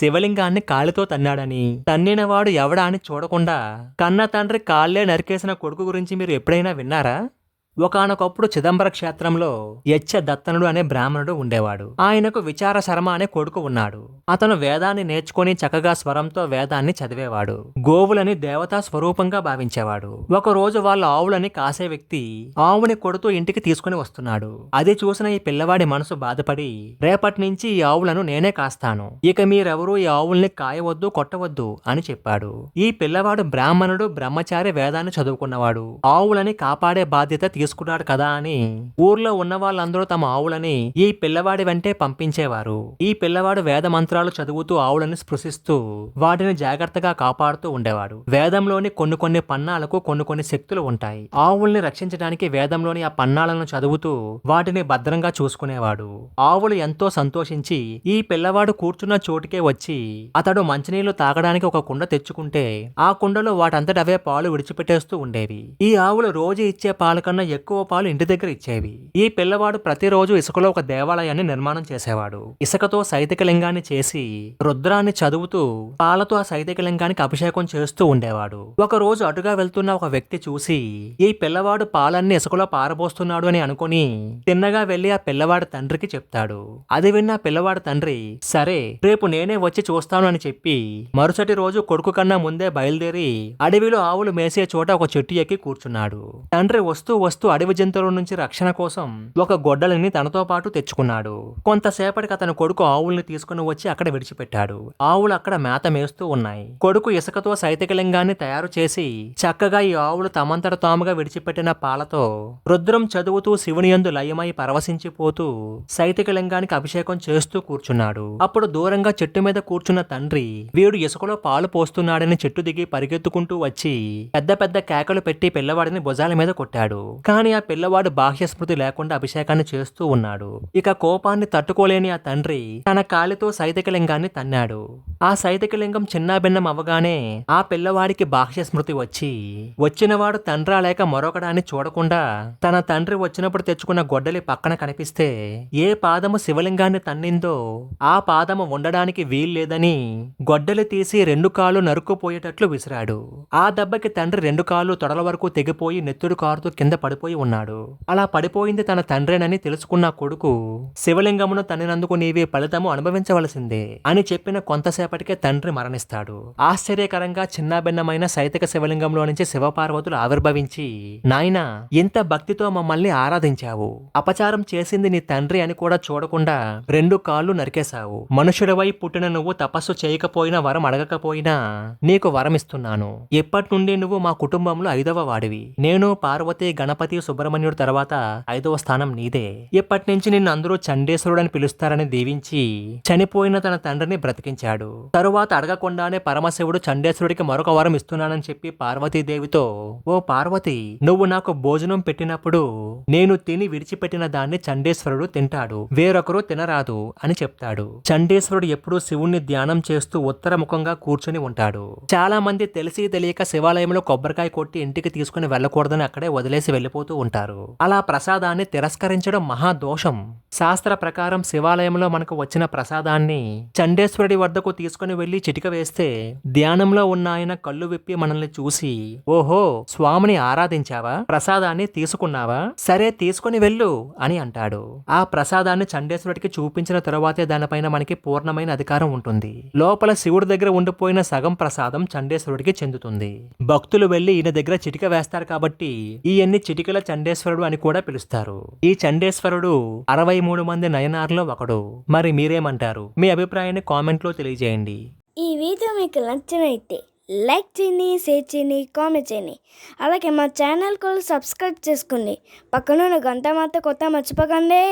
శివలింగాన్ని కాలితో తన్నాడని. తన్నినవాడు ఎవడా అని చూడకుండా కన్న తండ్రి కాళ్ళే నరికేసిన కొడుకు గురించి మీరు ఎప్పుడైనా విన్నారా? ఒకానొకప్పుడు చిదంబర క్షేత్రంలో యచ్చ దత్తనుడు అనే బ్రాహ్మణుడు ఉండేవాడు. ఆయనకు విచార శర్మ అనే కొడుకు ఉన్నాడు. అతను వేదాన్ని నేర్చుకుని చక్కగా స్వరంతో వేదాన్ని చదివేవాడు. గోవులని దేవతా స్వరూపంగా భావించేవాడు. ఒక రోజు వాళ్ళ ఆవులని కాసే వ్యక్తి ఆవుని కొడుతూ ఇంటికి తీసుకుని వస్తున్నాడు. అది చూసిన ఈ పిల్లవాడి మనసు బాధపడి రేపటి నుంచి ఈ ఆవులను నేనే కాస్తాను. ఇక మీరెవరూ ఈ ఆవుల్ని కాయవద్దు కొట్టవద్దు అని చెప్పాడు. ఈ పిల్లవాడు బ్రాహ్మణుడు బ్రహ్మచారి వేదాన్ని చదువుకున్నవాడు. ఆవులని కాపాడే బాధ్యత తీసుకున్నాడు కదా అని ఊర్లో ఉన్న వాళ్ళందరూ తమ ఆవులని ఈ పిల్లవాడి వెంటే పంపించేవారు. ఈ పిల్లవాడు వేద మంత్రాలు చదువుతూ ఆవులని స్పృశిస్తూ వాటిని జాగ్రత్తగా కాపాడుతూ ఉండేవాడు. వేదంలోని కొన్ని కొన్ని పన్నాలకు కొన్ని కొన్ని శక్తులు ఉంటాయి. ఆవుల్ని రక్షించడానికి వేదంలోని ఆ పన్నాలను చదువుతూ వాటిని భద్రంగా చూసుకునేవాడు. ఆవులు ఎంతో సంతోషించి ఈ పిల్లవాడు కూర్చున్న చోటుకే వచ్చి అతడు మంచినీళ్ళు తాగడానికి ఒక కుండ తెచ్చుకుంటే ఆ కుండలో వాటంతటవే పాలు విడిచిపెట్టేస్తూ ఉండేవి. ఈ ఆవులు రోజు ఇచ్చే పాలు కన్నా ఎక్కువ పాలు ఇంటి దగ్గర ఇచ్చేవి. ఈ పిల్లవాడు ప్రతిరోజు ఇసుకలో ఒక దేవాలయాన్ని నిర్మాణం చేసేవాడు. ఇసుకతో సైతిక లింగాన్ని చేసి రుద్రాన్ని చదువుతూ పాలతో ఆ సైతిక లింగానికి అభిషేకం చేస్తూ ఉండేవాడు. ఒక రోజు అటుగా వెళ్తున్న ఒక వ్యక్తి చూసి ఈ పిల్లవాడు పాలన్నీ ఇసుకలో పారబోస్తున్నాడు అని అనుకుని తిన్నగా వెళ్ళి ఆ పిల్లవాడి తండ్రికి చెప్తాడు. అది విన్న పిల్లవాడి తండ్రి సరే రేపు నేనే వచ్చి చూస్తాను అని చెప్పి మరుసటి రోజు కొడుకు కన్నా ముందే బయలుదేరి అడవిలో ఆవులు మేసే చోట ఒక చెట్టు ఎక్కి కూర్చున్నాడు. తండ్రి వస్తూ వస్తూ అడవి జంతువుల నుంచి రక్షణ కోసం ఒక గొడ్డలిని తనతో పాటు తెచ్చుకున్నాడు. కొంతసేపటికి అతని కొడుకు ఆవుల్ని తీసుకుని వచ్చి అక్కడ విడిచిపెట్టాడు. ఆవులు అక్కడ మేత మేస్తూ ఉన్నాయి. కొడుకు ఇసుకతో సైతికలింగాన్ని తయారు చేసి చక్కగా ఈ ఆవులు తమంతట తాముగా విడిచిపెట్టిన పాలతో రుద్రం చదువుతూ శివుని యందు లయమై పరవశించిపోతూ సైతికలింగానికి అభిషేకం చేస్తూ కూర్చున్నాడు. అప్పుడు దూరంగా చెట్టు మీద కూర్చున్న తండ్రి వీడు ఇసుకలో పాలు పోస్తున్నాడని చెట్టు దిగి పరిగెత్తుకుంటూ వచ్చి పెద్ద పెద్ద కేకలు పెట్టి పిల్లవాడిని భుజాల మీద కొట్టాడు. కానీ ఆ పిల్లవాడు బాహ్య స్మృతి లేకుండా అభిషేకాన్ని చేస్తూ ఉన్నాడు. ఇక కోపాన్ని తట్టుకోలేని ఆ తండ్రి తన కాలితో సైతికలింగాన్ని తన్నాడు. ఆ సైతకలింగం చిన్నాభిన్నం అవ్వగానే ఆ పిల్లవాడికి బాహ్య స్మృతి వచ్చి వచ్చినవాడు తండ్రా లేక మరొకడాన్ని చూడకుండా తన తండ్రి వచ్చినప్పుడు తెచ్చుకున్న గొడ్డలి పక్కన కనిపిస్తే ఏ పాదము శివలింగాన్ని తన్నిందో ఆ పాదము ఉండడానికి వీల్లేదని గొడ్డలి తీసి రెండు కాళ్ళు నరుక్కుపోయేటట్లు విసిరాడు. ఆ దెబ్బకి తండ్రి రెండు కాళ్ళు తొడల వరకు తెగిపోయి నెత్తుడు కారుతూ కింద పడిపోయి ఉన్నాడు. అలా పడిపోయింది తన తండ్రేనని తెలుసుకున్న కొడుకు శివలింగమును తన్నినందుకు నీవే ఫలితము అనుభవించవలసిందే అని చెప్పిన కొంతసేపు కొంతసేపటికే తండ్రి మరణిస్తాడు. ఆశ్చర్యకరంగా చిన్నాభిన్నమైన సైతిక శివలింగంలో నుంచి శివపార్వతులు ఆవిర్భవించి నాయనా ఇంత భక్తితో మమ్మల్ని ఆరాధించావు. అపచారం చేసింది నీ తండ్రి అని కూడా చూడకుండా రెండు కాళ్ళు నరికేశావు. మనుషుడివై పుట్టిన నువ్వు తపస్సు చేయకపోయినా వరం అడగకపోయినా నీకు వరం ఇస్తున్నాను ఎప్పటి నుండి నువ్వు మా కుటుంబంలో ఐదవ వాడివి. నేను పార్వతి గణపతి సుబ్రహ్మణ్యుడు తర్వాత ఐదవ స్థానం నీదే. ఇప్పటి నుంచి నిన్ను అందరూ చండేశ్వరుడు అని పిలుస్తారని దీవించి చనిపోయిన తన తండ్రిని బ్రతికించాడు. తరువాత అడగకుండానే పరమశివుడు చండేశ్వరుడికి మరొక వరం ఇస్తున్నానని చెప్పి పార్వతీదేవితో ఓ పార్వతి నువ్వు నాకు భోజనం పెట్టినప్పుడు నేను తిని విడిచిపెట్టిన దాన్ని చండేశ్వరుడు తింటాడు వేరొకరు తినరాదు అని చెప్తాడు. చండేశ్వరుడు ఎప్పుడూ శివుణ్ణి ధ్యానం చేస్తూ ఉత్తరముఖంగా కూర్చుని ఉంటాడు. చాలా మంది తెలిసి తెలియక శివాలయంలో కొబ్బరికాయ కొట్టి ఇంటికి తీసుకుని వెళ్ళకూడదని అక్కడే వదిలేసి వెళ్ళిపోతూ ఉంటారు. అలా ప్రసాదాన్ని తిరస్కరించడం మహా దోషం. శాస్త్ర ప్రకారం శివాలయంలో మనకు వచ్చిన ప్రసాదాన్ని చండేశ్వరుడి వద్దకు తీసుకుని వెళ్ళి చిటిక వేస్తే ధ్యానంలో ఉన్న ఆయన కళ్ళు విప్పి మనల్ని చూసి ఓహో స్వామిని ఆరాధించావా? ప్రసాదాన్ని తీసుకున్నావా? సరే తీసుకుని వెళ్ళు అని అంటాడు. ఆ ప్రసాదాన్ని చండేశ్వరుడికి చూపించిన తరువాతే దానిపైన మనకి పూర్ణమైన అధికారం ఉంటుంది. లోపల శివుడి దగ్గర ఉండిపోయిన సగం ప్రసాదం చండేశ్వరుడికి చెందుతుంది. భక్తులు వెళ్ళి ఈయన దగ్గర చిటిక వేస్తారు కాబట్టి ఈయన్ని చిటికల చండేశ్వరుడు అని కూడా పిలుస్తారు. ఈ చండేశ్వరుడు అరవై మూడు మంది నయనార్లో ఒకడు. మరి మీరేమంటారు? మీ అభిప్రాయాన్ని కామెంట్లో తెలియజేయండి. చేయండి. ఈ వీడియో మీకు నచ్చినైతే లైక్ చేయండి షేర్ చేయండి కామెంట్ చేయండి. అలాగే మా ఛానల్ కూడా సబ్స్క్రైబ్ చేసుకోండి. పక్కన గంట మాత్రం కొత్త మర్చిపోకండి.